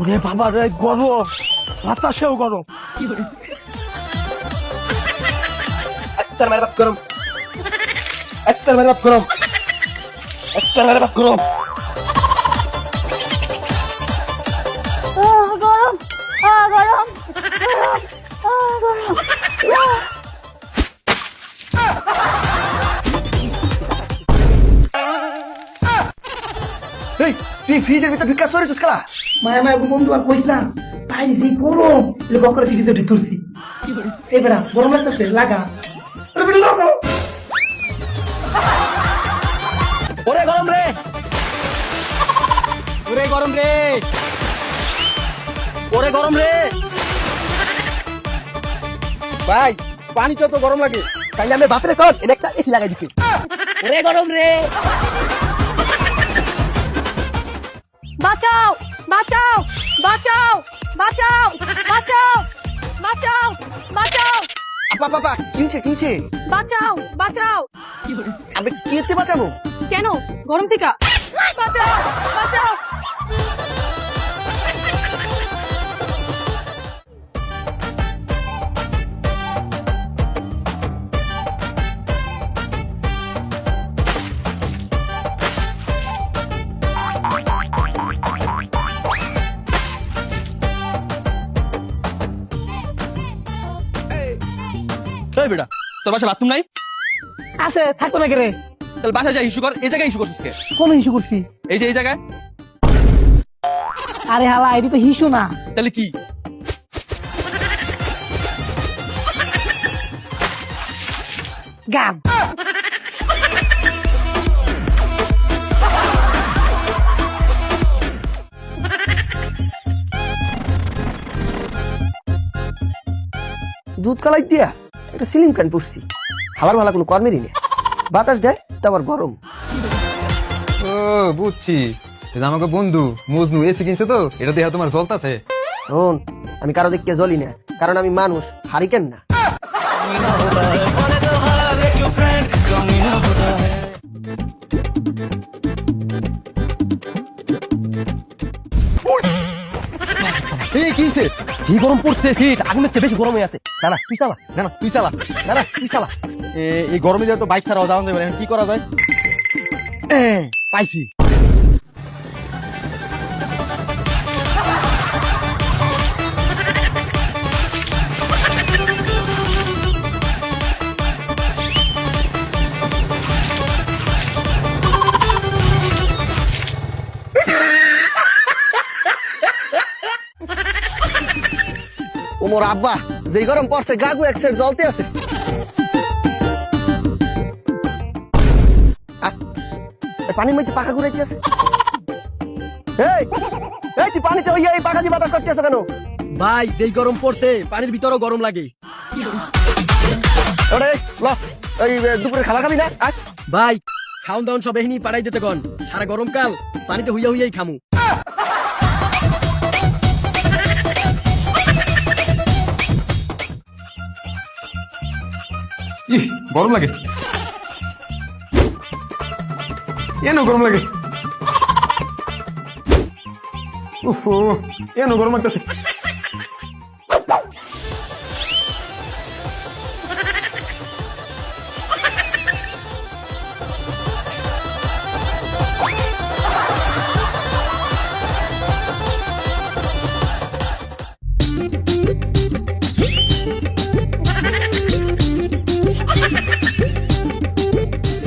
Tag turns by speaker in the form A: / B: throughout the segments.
A: ওরে বাবা রে, গরম। বাতাসেও গরম।
B: একটার মেরে বাপ গরম। একটার মেরে বাপ গরম। একটার মেরে বাপ গরম। তুই ফ্রিজের ভিতর ঢুকা সরে চুস খেলা।
C: মায়া মায়া বন্ধু, আর কইস না, বাইরে সেই গরম বকরে ফিটিতে ঢুকে করছি এই বেড়া গরম লাগতেছে, লাগা।
A: ওরে গরম রে। ওরে গরম রে। ওরে গরম রে।
B: ভাই, পানি তো গরম লাগে।
A: তাইলে আমি বাপরে কর এনে একটা এসি লাগাই দিচ্ছি ওরে গরম রে।
D: বাঁচাও বাঁচাও বাঁচাও বাঁচাও বাঁচাও বাঁচাও বাঁচাও।
B: আপা বাবা কি হয়েছে কি হয়েছে?
D: বাঁচাও বাঁচাও।
B: আমি কেতে বাঁচাবো?
D: কেন? গরম থেকে বাঁচাও বাঁচাও
E: এই বেটা তোর বাসা বাথরুম নাই?
C: আছে থাকতো না রে?
E: তাহলে বাসায় যা ইস্যু কর এই জায়গায় ইস্যু করছিস কে?
C: কোন ইস্যু করছি?
E: এই যে এই জায়গায়।
C: আরে হালা এটি তো হিসু না।
E: তাহলে কি?
C: গান।
B: দুধ কালাই দিয়া? একটা সিলিং ফ্যান পড়ছি হালার ভালা কোনো কর্মেরই নেই বাতাস দেয় তো আবার গরম
F: ও বুঝছি এটা আমাকে বন্ধু মজনু এসে কিনছে তো এটা দেহা তোমার জ্বলতাছে
B: শোন আমি কারও দেখতে জ্বলি না কারণ আমি মানুষ হারিকেন না
A: যে গরম পড়ছে? সিট আগুনের চেয়ে বেশি গরম হয়ে আছে। না তুই চালা না না তুই চালা না না তুই চালা। এই গরমে যেহেতু বাইক ছাড়াও যাওয়া যাবে কি করা যায়? পাইছি।
B: ওমর আব্বা যে গরম পড়ছে গাগু এক সাইড জ্বলতে আছে। পানির মধ্যে পাখা ঘুরাইতে আছে। এই এই তুই পানিতে ওই এই পাখা দিয়ে বাতাস করতে আছে কেন?
A: ভাই যেই গরম পড়ছে পানির ভিতরও গরম লাগে।
B: ওরে ল এই দুপুরে খাবার খাবি না।
A: ভাই খাউন দাউন সব এহিনি পাড়াই দিতে কন। সারা গরমকাল পানিতে হুইয়া হুইয়াই খামু।
F: গরম লাগে। এন গরম লাগে। উফ এন গরম লাগতেছে।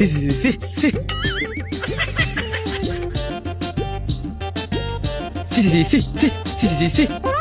A: Si, si, si, si. Si, si, si, si, si, si, si, si. si.